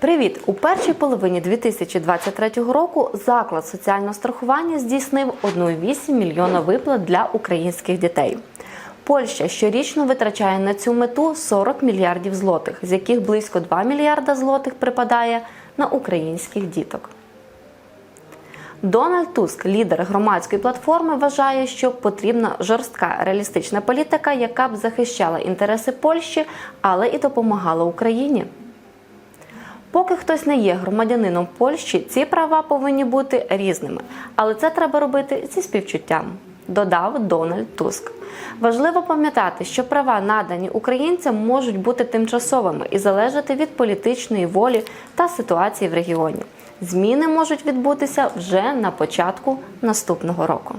Привіт! У першій половині 2023 року заклад соціального страхування здійснив 1,8 мільйона виплат для українських дітей. Польща щорічно витрачає на цю мету 40 мільярдів злотих, з яких близько 2 мільярда злотих припадає на українських діток. Дональд Туск, лідер громадської платформи, вважає, що потрібна жорстка реалістична політика, яка б захищала інтереси Польщі, але і допомагала Україні. Поки хтось не є громадянином Польщі, ці права повинні бути різними, але це треба робити зі співчуттям, додав Дональд Туск. Важливо пам'ятати, що права, надані українцям, можуть бути тимчасовими і залежати від політичної волі та ситуації в регіоні. Зміни можуть відбутися вже на початку наступного року.